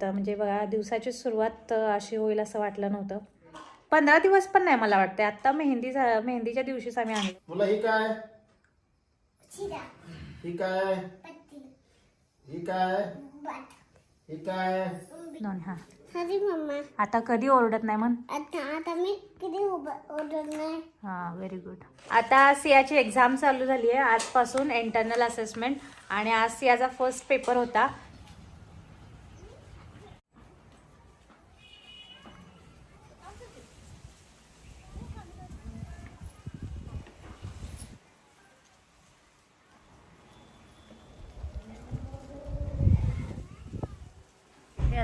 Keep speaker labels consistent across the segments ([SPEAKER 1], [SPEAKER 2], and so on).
[SPEAKER 1] तर म्हणजे बघा दिवसाची सुरुवात अशी होईल असं वाटलं नव्हतं. पंधरा दिवस पण नाही मला वाटते आत्ता मेहंदी मेहंदीच्या दिवशीच आम्ही आणलं.
[SPEAKER 2] मुला ही काय? ही काय? ही काय?
[SPEAKER 3] बाट
[SPEAKER 2] ही काय?
[SPEAKER 1] दोन हां. आता कधी ओरडत नाही म्हण?
[SPEAKER 3] आता आता मी किती उभं ओरडत नाही
[SPEAKER 1] हां व्हेरी गुड आता सियाची एक्झाम चालू झाली आहे आजपासून इंटरनल असेसमेंट आणि आज सियाचा फर्स्ट पेपर होता.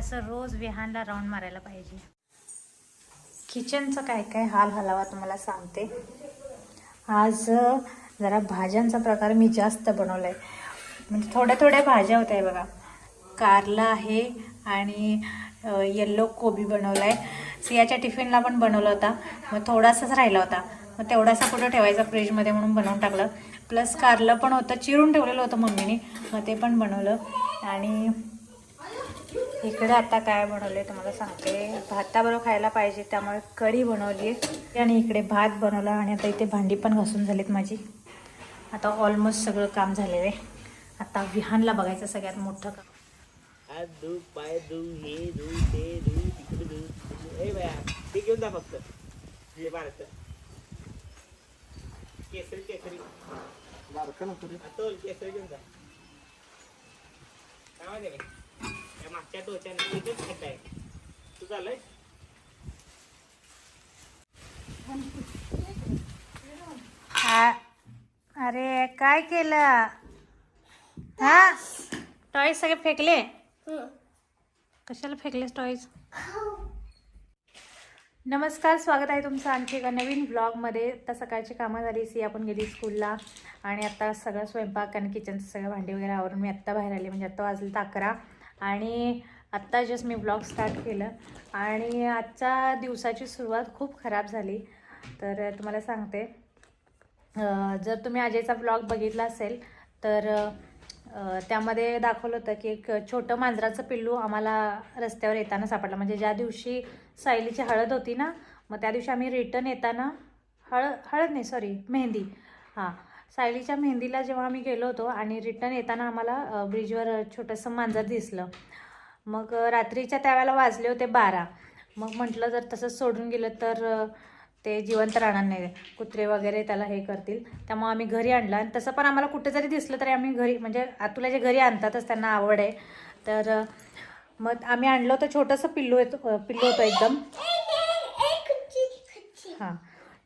[SPEAKER 1] असं रोज विहानला राऊंड मारायला पाहिजे. किचनचं काय काय हाल हलावा तुम्हाला सांगते. आज जरा भाज्यांचा प्रकार मी जास्त बनवला आहे म्हणजे थोड्या थोड्या भाज्या होत्या बघा. कारला आहे आणि येल्लो कोबी बनवला आहे सियाच्या टिफिनला पण बनवला होता. मग थोडासाच राहिला होता. मग तेवढासा कुठं ठेवायचा फ्रीजमध्ये म्हणून बनवून टाकलं. प्लस कारलं पण होतं चिरून ठेवलेलं होतं मम्मीने. मग ते पण बनवलं. आणि इकडे आता काय बनवले तुम्हाला सांगते. भाताबरोबर खायला पाहिजे त्यामुळे कढी बनवली आहे आणि इकडे भात बनवला आणि आता इथे भांडी पण घासून झालीत माझी. आता ऑलमोस्ट सगळं काम झालेलं आहे. आता विहानला बघायचं सगळ्यात मोठं काम.
[SPEAKER 4] धू पाय धू हे धू ते धू तिकडे धू तिकडे- ए बाया ते घेऊन जा फक्त. हे भारत केसरी केसरी. केसरी घेऊन जा. काय माहिती मागच्या टोच्याने तिथेच खात आहे तू
[SPEAKER 1] झालंय? अरे काय केलं? हा? टॉईज सगळे फेकले? कशाला फेकलेस टॉईज नमस्कार स्वागत आहे तुमचं आणखी एका नवीन ब्लॉगमध्ये आता सकाळची कामं झाली सी आपण गेली स्कूलला आणि आत्ता सगळं स्वयंपाक आणि किचनचं सगळं भांडी वगैरे आवरून मी आत्ता बाहेर आली. म्हणजे आत्ता वाजलं अकरा. आणि आत्ता जस्ट मी ब्लॉग स्टार्ट केलं. आणि आजच्या दिवसाची सुरुवात खूप खराब झाली. तर तुम्हाला सांगते. जर तुम्ही अजयचा ब्लॉग बघितला असेल तर त्यामध्ये दाखवलं होतं की एक छोटं मांजराचं पिल्लू आम्हाला रस्त्यावर येताना सापडलं. म्हणजे ज्या दिवशी सायलीची हळद होती ना मग त्या दिवशी आम्ही रिटर्न येताना हळद हळद नाही सॉरी मेहंदी. हां. सायलीच्या मेहंदीला जेव्हा आम्ही गेलो होतो आणि रिटर्न येताना आम्हाला ब्रिजवर छोटंसं मांजर दिसलं. मग रात्रीच्या त्यावेळेला वाजले होते बारा. मग म्हटलं जर तसंच सोडून गेलं तर ते जिवंत राहणार नाही. कुत्रे वगैरे त्याला हे करतील. त्यामुळे आम्ही घरी आणलं आणि तसं पण आम्हाला कुठे जरी दिसलं तरी आम्ही घरी म्हणजे आतुला जे घरी आणतातच त्यांना आवड आहे. तर मग आम्ही आणलं होतं छोटंसं पिल्लू येतो पिल्लू होतं एकदम. हां.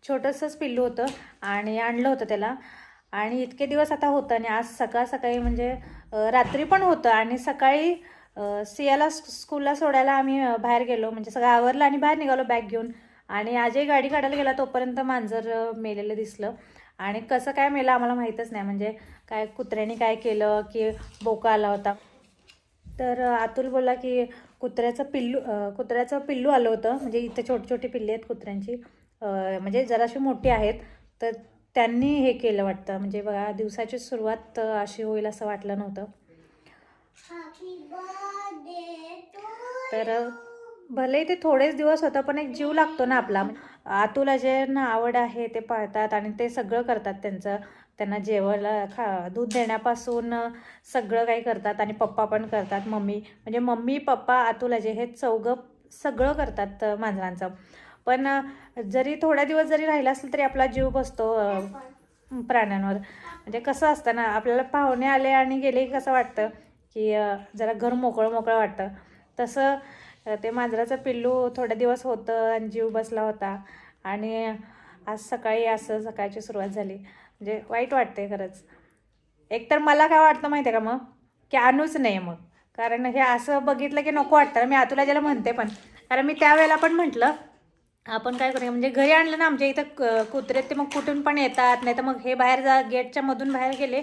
[SPEAKER 1] छोटंसंच पिल्लू होतं आणि आणलं होतं त्याला. आणि इतके दिवस आता होतं आणि आज सकाळ सकाळी म्हणजे रात्री पण होतं आणि सकाळी सियाला स्कूलला सोडायला आम्ही बाहेर गेलो. म्हणजे सगळं आवरलं आणि बाहेर निघालो बॅग घेऊन. आणि आजही गाडी काढायला गेला तोपर्यंत मांजर मेलेलं दिसलं. आणि कसं काय मेलं आम्हाला माहीतच नाही. म्हणजे काय कुत्र्याने काय केलं की बोका आला होता. तर अतुल बोलला की कुत्र्याचं पिल्लू कुत्र्याचं पिल्लू आलं होतं. म्हणजे इथे छोटी छोटी पिल्ली आहेत कुत्र्यांची. म्हणजे जराशी मोठी आहेत. तर त्यांनी हे केलं वाटतं. म्हणजे बघा दिवसाची सुरुवात अशी होईल असं वाटलं नव्हतं. तर भले ते थोडेच दिवस होतं पण एक जीव लागतो ना आपला. अतुला जे ना आवड आहे ते पाळतात आणि ते सगळं करतात त्यांचं. त्यांना जेवायला खा दूध देण्यापासून सगळं काही करतात आणि पप्पा पण करतात मम्मी. म्हणजे मम्मी पप्पा अतुल अजय हे चौघं सगळं करतात मांजरांचं पण जरी थोडा दिवस जरी राहिला असेल तरी आपला जीव बसतो प्राण्यांवर. म्हणजे कसं असतं ना आपल्याला पाहुणे आले आणि गेले की कसं वाटतं की जरा घर मोकळं मोकळं वाटतं. तसं ते मांजराचं पिल्लू थोडा दिवस होतं आणि जीव बसला होता. आणि आज सकाळी असं सकाळची सुरुवात झाली. म्हणजे वाईट वाटते खरंच. एकतर मला काय वाटतं माहिती आहे का मग? की आणूच नाही मग. कारण हे असं बघितलं की नको वाटतं. मी आतुला ज्याला म्हणते पण. कारण मी त्यावेळेला पण म्हटलं आपण काय करूया म्हणजे घरी आणलं ना आमच्या इथं कुत्रे ते मग कुठून पण येतात नाही तर मग हे बाहेर जा गेटच्या मधून बाहेर गेले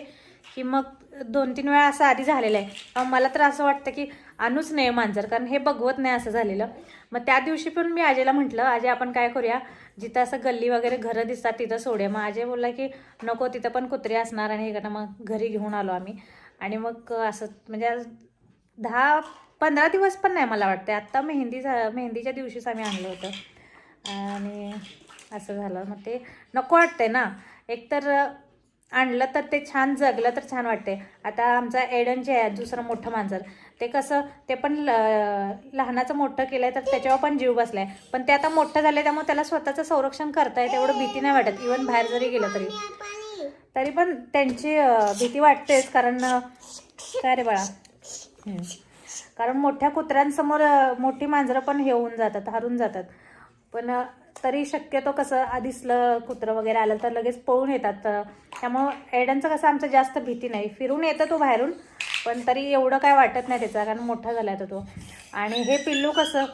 [SPEAKER 1] की मग दोन तीन वेळा असं आधी झालेलं आहे. मला तर असं वाटतं की आणूच नाही मांजर कारण हे बघवत नाही असं झालेलं. मग त्या दिवशी पण मी आजेला म्हटलं आजे आपण काय करूया? जिथं असं गल्ली वगैरे घरं दिसतात तिथं सोडे मग आजे बोलला की नको तिथं पण कुत्रे असणार आणि हे करणं मग घरी घेऊन आलो आम्ही. आणि मग असं म्हणजे दहा पंधरा दिवस पण नाही मला वाटते आत्ता मेहंदी झा मेहंदीच्या दिवशीच आम्ही आणलं होतं. आणि असं झालं. मग ते नको वाटते ना. एकतर आणलं तर ते छान जगलं तर छान वाटते आता आमचा एडन जे आहे दुसरं मोठं मांजर ते कसं ते पण ल लहानाचं मोठं केलं आहे तर त्याच्यावर पण जीव बसला आहे पण ते आता मोठं झालं आहे त्यामुळे त्याला स्वतःचं संरक्षण करता येतं एवढं भीती नाही वाटत. इवन बाहेर जरी गेलं तरी. तरी पण त्यांची भीती वाटतेच. कारण काय रे बाळा. कारण मोठ्या कुत्र्यांसमोर मोठी मांजरं पण हे होऊन जातात हारून जातात. पण तरी शक्यतो कसं दिसलं कुत्रं वगैरे आलं तर लगेच पळून येतात. त्यामुळं एडनचं कसं आमचं जास्त भीती नाही. फिरून येतं तो बाहेरून पण तरी एवढं काय वाटत नाही त्याचा कारण मोठा झाला आहे तो आणि हे पिल्लू कसं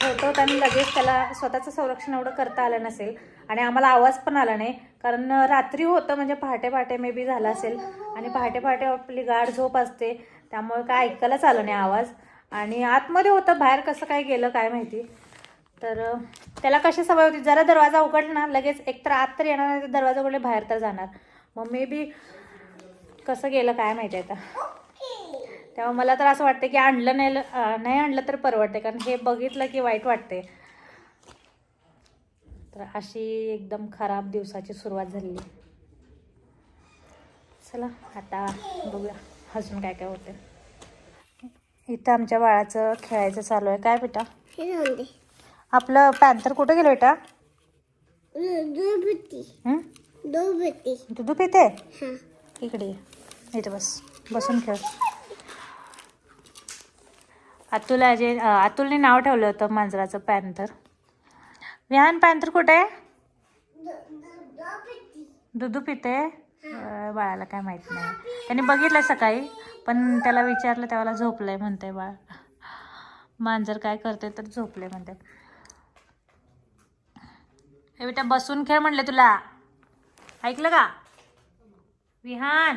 [SPEAKER 1] छोटं होतं आणि लगेच त्याला स्वतःचं संरक्षण एवढं करता आलं नसेल. आणि आम्हाला आवाज पण आला नाही कारण रात्री होतं म्हणजे पहाटे पहाटे मे बी झाला असेल. आणि पहाटे पहाटे आपली गाढ झोप असते त्यामुळे काय ऐकायलाच आलं नाही आवाज. आणि आतमध्ये होतं बाहेर कसं काय गेलं काय माहिती. तर त्याला कशी सवय होती? जरा दरवाजा उघडला ना लगेच एकतर आत तर येणार नाही तर दरवाजा उघडले बाहेर तर जाणार. मग मे बी कसं गेलं काय माहिती आता. तेव्हा मला तर असं वाटतं की आणलं नाही नाही आणलं तर परवडते कारण हे बघितलं की वाईट वाटते तर अशी एकदम खराब दिवसाची सुरुवात झाली चला आता बघूया अजून काय काय होते इथं आमच्या बाळाचं खेळायचं चालू आहे. काय बेटा? आपलं पॅन्थर कुठं गेलं बेटा?
[SPEAKER 3] दूध
[SPEAKER 1] हं? पिते.
[SPEAKER 3] हां.
[SPEAKER 1] इकडे ये. इथे बस. बसून खेळ. अतुल अजय अं, अतुलने नाव ठेवलं होतं मांजराचं पॅन्थर. विहान पॅन्थर कुठे आहे? दुधू पिते. अं, बाळाला काय माहीत नाही. त्याने बघितलं सकाळी पण त्याला विचारलं त्याला झोपलंय म्हणते बाळ. मांजर काय करते तर झोपले म्हणते हे बेटा बसून खेळ म्हणले तुला. ऐकलं का? विहान.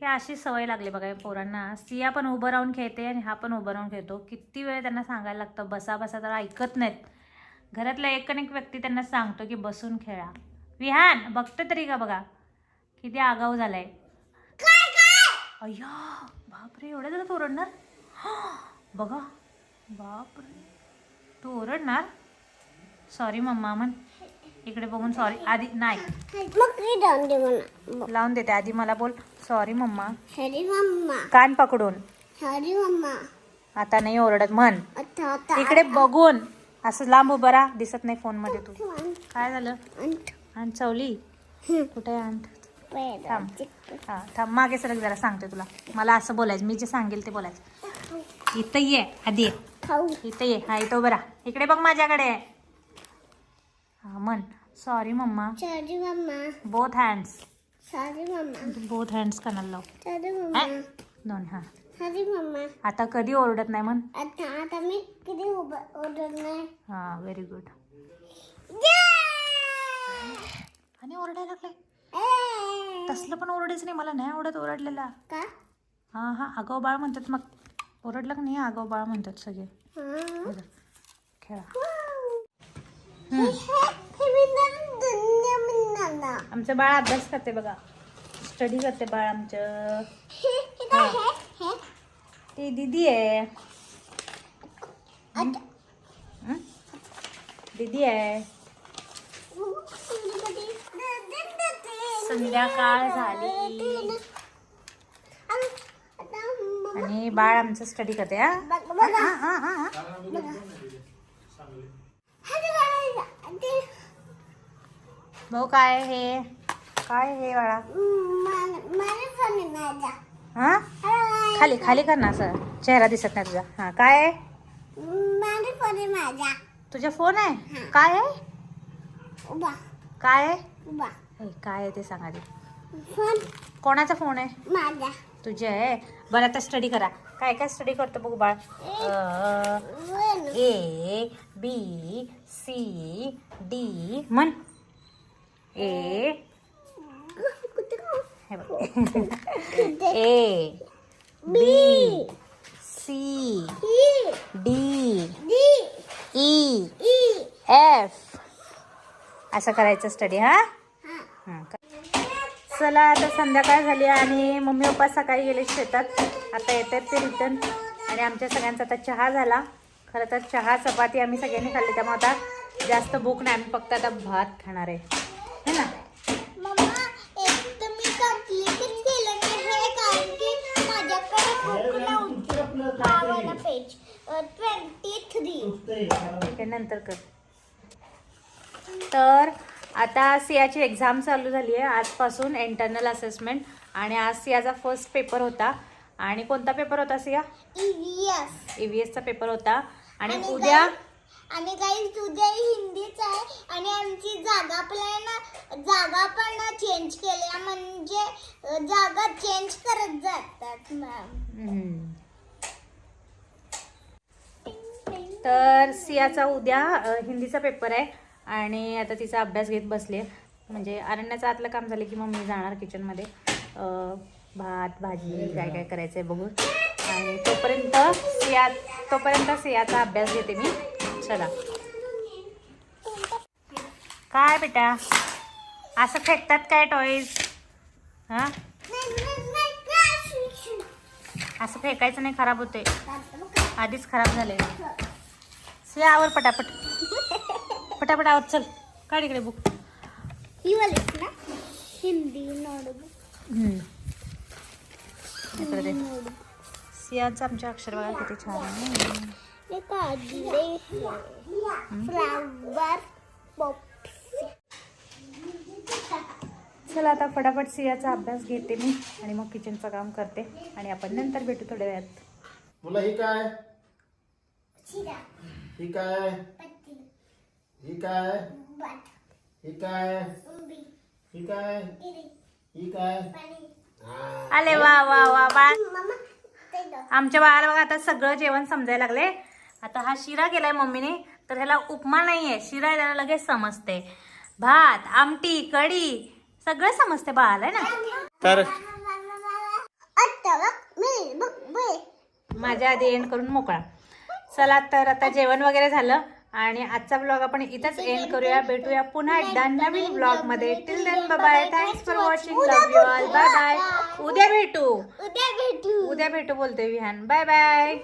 [SPEAKER 1] हे अशी सवय लागली बघा या पोरांना. सिया पण उभं राहून खेळते आणि हा पण उभं राहून खेळतो. किती वेळ त्यांना सांगायला लागतं बसा बसा तर ऐकत नाहीत. घरातला एक एक व्यक्ती त्यांना सांगतो की बसून खेळा. विहान बघते तरी का बघा? किती आगाऊ झालाय. अय्या बापरे एवढं झालं तू ओरडणार बघा. बापरे. तू ओरडणार सॉरी मम्मा म्हण. इकडे बघून सॉरी आधी नाही. लावून देते आधी मला बोल. Sorry mamma.
[SPEAKER 3] हरी मम्मा.
[SPEAKER 1] कान पकडून.
[SPEAKER 3] हरी मम्मा.
[SPEAKER 1] आता नाही ओरडत म्हण. इकडे बघून. असं लांब उभं राहा दिसत नाही फोनमध्ये तू काय झालं? अंट चवली. कुठे आहे अंट थांब. हा थांब. मागे सरक जरा सांगते तुला. मला असं बोलायचं मी जे सांगेल ते बोलायचं. इथं ये आधी. इथं ये. हा इथं उभं राहा. इकडे बघ माझ्याकडे. म्हण सॉरी मम्मा
[SPEAKER 3] हरी मम्मा
[SPEAKER 1] बोथ हँड्स
[SPEAKER 3] हरी मम्मा
[SPEAKER 1] बोथ हँड्स कानाला लाव
[SPEAKER 3] हरी मम्मा
[SPEAKER 1] दोन हा
[SPEAKER 3] हरी मम्मा
[SPEAKER 1] आता कधी ओरडत नाही म्हण
[SPEAKER 3] आता आता मी किती उभं ओरडत नाही
[SPEAKER 1] हा व्हेरी गुड आणि ओरडायला लागलाय
[SPEAKER 3] ए!
[SPEAKER 1] तसलं पण ओरडायचं नाही मला नाही आवडत ओरडलेला
[SPEAKER 3] का
[SPEAKER 1] हा हा आगाऊ बाळ म्हणतात मग ओरडलं का नाही आगाऊ बाळ म्हणतात सगळे
[SPEAKER 3] हा.
[SPEAKER 1] खेळा
[SPEAKER 3] हे हे विनार दुनिया मिळणार
[SPEAKER 1] आमचं बाळ अभ्यास करते बघा. स्टडी करते बाळ आमचं. ती दिदी आहे? दिदी आहे. संध्याकाळ झाली. आणि बाळ आमचं स्टडी करते हा. हा, हा, हा, हा. भाऊ काय हे? काय हे बाळा? हा? खाली खाली कर ना असं. चेहरा दिसत नाही तुझा. हा काय आहे? तुझा फोन आहे? काय आहे? काय आहे? काय आहे ते सांग
[SPEAKER 3] फोन.
[SPEAKER 1] कोणाचा फोन आहे?
[SPEAKER 3] माझा.
[SPEAKER 1] तुझे. आहे बरं आता स्टडी करा. काय काय स्टडी करतो बघू बाळ? A B C D. म्हण. A. A B C D E
[SPEAKER 3] E
[SPEAKER 1] F. असं करायचं स्टडी हा. चला आता संध्याकाळ झाली आणि मम्मी पप्पा सकाळी गेले शेतात. आता येतात ते रिटर्न आणि आमच्या सगळ्यांचा आता चहा झाला. खरं तर चहा चपाती आम्ही सगळ्यांनी खाल्ली. त्यामुळे आता जास्त भूक नाही. आम्ही फक्त आता भात खाणार आहे. है ना?
[SPEAKER 3] हे
[SPEAKER 1] नंतर कर. तर आता सियाची एक्झाम चालू झाली आहे. आजपासून इंटरनल असेसमेंट आणि आज सियाचा फर्स्ट पेपर होता. आणि कोणता पेपर होता सिया?
[SPEAKER 3] ईव्हीएस
[SPEAKER 1] ई व्ही एसचा पेपर होता. आणि उद्या?
[SPEAKER 3] आणि काही उद्या हिंदीच आहे. आणि आमची जागा पण जागा पण चेंज केल्या म्हणजे जागा चेंज करत जातात मॅम.
[SPEAKER 1] तर सियाचा उद्या हिंदीचा पेपर आहे. आणि आता तिचा अभ्यास घेत बसले म्हणजे अरण्याचं आतलं काम झालं की मग मी जाणार किचनमध्ये भात भाजी काय काय करायचं आहे बघून आणि तोपर्यंत सिया तोपर्यंत सियाचा अभ्यास घेते मी. चला. काय बेटा? असं फेकतात काय टॉईज हां? असं फेकायचं नाही खराब होते आधीच खराब झाले सिया आवर पटापट. पटापट आवर चल. काढ इकडे बुक
[SPEAKER 3] ही वालीच ना? हिंदी नोटबुक.
[SPEAKER 1] इकडे दे. सियाचं आमच्या अक्षर बघा किती छान आहे.
[SPEAKER 3] हे काढले फ्लावर
[SPEAKER 1] चला आता फटाफट सियाचा अभ्यास घेते मी आणि मग किचनचं काम करते. आणि आपण नंतर भेटू थोड्या वेळात.
[SPEAKER 2] मुलं ही काय? ही काय? ही काय? ही काय? ही काय? ही काय?
[SPEAKER 3] पाणी.
[SPEAKER 1] आले वा वा वा
[SPEAKER 3] दो.
[SPEAKER 1] आमच्या बाळाला बघा आता सगळं जेवण समजायला लागले. आता हा शिरा केलाय मम्मीने तर ह्याला उपमा नाहीये. शिरा त्याला लगेच समजते. भात आमटी कढी सगळं समजते बाळाला है ना?
[SPEAKER 4] तर
[SPEAKER 1] माझ्या आधी एंड करून मोकळा. चला तर आता जेवण वगैरे झालं. आणि आजचा ब्लॉग आपण इथंच एंड करूया. भेटूया पुन्हा एकदा नवीन ब्लॉगमध्ये. Till then bye thanks for watching love you all bye bye उद्या भेटू.
[SPEAKER 3] उद्या भेटू.
[SPEAKER 1] उद्या भेटू बोलतोय विहान.
[SPEAKER 3] Bye bye